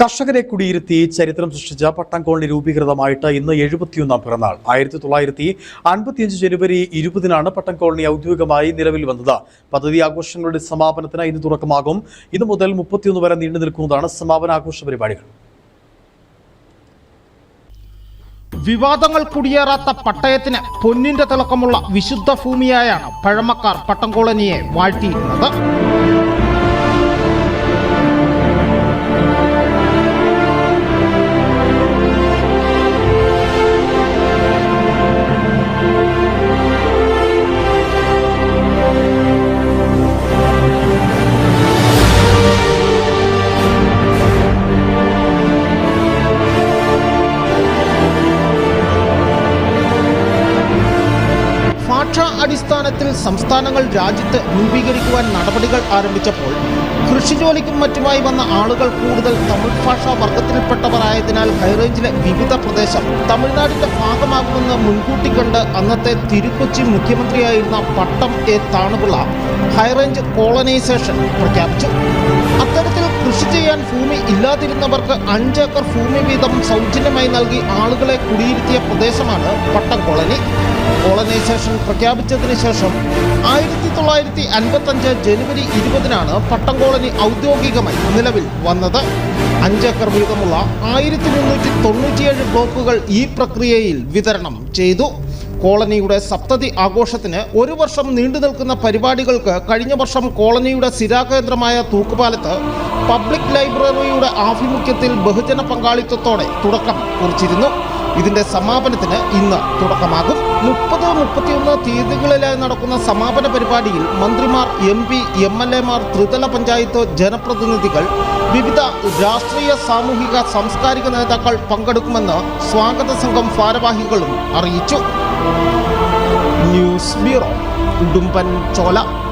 കർഷകരെ കുടിയിരുത്തി ചരിത്രം സൃഷ്ടിച്ച പട്ടം കോളനി രൂപീകൃതമായിട്ട് ഇന്ന് എഴുപത്തിയൊന്നാം പിറന്നാൾ. ആയിരത്തി തൊള്ളായിരത്തി അൻപത്തിയഞ്ച് ജനുവരി ഇരുപതിനാണ് പട്ടം കോളനി ഔദ്യോഗികമായി നിലവിൽ വന്നത്. പദ്ധതി ആഘോഷങ്ങളുടെ സമാപനത്തിന് ഇന്ന് തുടക്കമാകും. ഇന്ന് മുതൽ മുപ്പത്തിയൊന്ന് വരെ നീണ്ടു നിൽക്കുന്നതാണ് സമാപന ആഘോഷ പരിപാടികൾ. വിവാദങ്ങൾ കുടിയേറാത്ത പട്ടയത്തിന് പൊന്നിന്റെ തിളക്കമുള്ള വിശുദ്ധ ഭൂമിയായാണ് പഴമക്കാർ പട്ടംകോളനിയെ വാഴ്ത്തിയിരുന്നത്. അടിസ്ഥാനത്തിൽ സംസ്ഥാനങ്ങൾ രാജ്യത്ത് രൂപീകരിക്കുവാൻ നടപടികൾ ആരംഭിച്ചപ്പോൾ കൃഷിജോലിക്കും മറ്റുമായി വന്ന ആളുകൾ കൂടുതൽ തമിഴ് ഭാഷാ വർഗത്തിൽപ്പെട്ടവരായതിനാൽ ഹൈറേഞ്ചിലെ വിവിധ പ്രദേശം തമിഴ്നാടിന്റെ ഭാഗമാകുമെന്ന് മുൻകൂട്ടി കണ്ട് അന്നത്തെ തിരുക്കൊച്ചി മുഖ്യമന്ത്രിയായിരുന്ന Pattom A Thanupillai high range colonisation പ്രഖ്യാപിച്ചു. അത്തരത്തിൽ കൃഷി ചെയ്യാൻ ഭൂമി ഇല്ലാതിരുന്നവർക്ക് അഞ്ചേക്കർ ഭൂമി വീതം സൗജന്യമായി നൽകി ആളുകളെ കുടിയിരുത്തിയ പ്രദേശമാണ് പട്ടം കോളനി. കോളനൈസേഷൻ പ്രഖ്യാപിച്ചതിന് ശേഷം ആയിരത്തി തൊള്ളായിരത്തി അൻപത്തഞ്ച് ജനുവരി ഇരുപതിനാണ് പട്ടം കോളനി ഔദ്യോഗികമായി നിലവിൽ വന്നത്. അഞ്ചേക്കർ വീതമുള്ള ആയിരത്തി മുന്നൂറ്റി തൊണ്ണൂറ്റിയേഴ് ബ്ലോക്കുകൾ ഈ പ്രക്രിയയിൽ വിതരണം ചെയ്തു. കോളനിയുടെ സപ്തതി ആഘോഷത്തിന് ഒരു വർഷം നീണ്ടു നിൽക്കുന്ന പരിപാടികൾക്ക് കഴിഞ്ഞ വർഷം കോളനിയുടെ സ്ഥിരാകേന്ദ്രമായ തൂക്കുപാലത്ത് പബ്ലിക് ലൈബ്രറിയുടെ ആഭിമുഖ്യത്തിൽ ബഹുജന പങ്കാളിത്തത്തോടെ തുടക്കം കുറിച്ചിരുന്നു. ഇതിന്റെ സമാപനത്തിന് ഇന്ന് തുടക്കമാകും. മുപ്പത് മുപ്പത്തിയൊന്ന് തീയതികളിലായി നടക്കുന്ന സമാപന പരിപാടിയിൽ മന്ത്രിമാർ എം പി എം എൽ എമാർ ത്രിതല പഞ്ചായത്ത് ജനപ്രതിനിധികൾ വിവിധ രാഷ്ട്രീയ സാമൂഹിക സാംസ്കാരിക നേതാക്കൾ പങ്കെടുക്കുമെന്ന് സ്വാഗത സംഘം ഭാരവാഹികളും അറിയിച്ചു. News Bureau. Undumpan colak.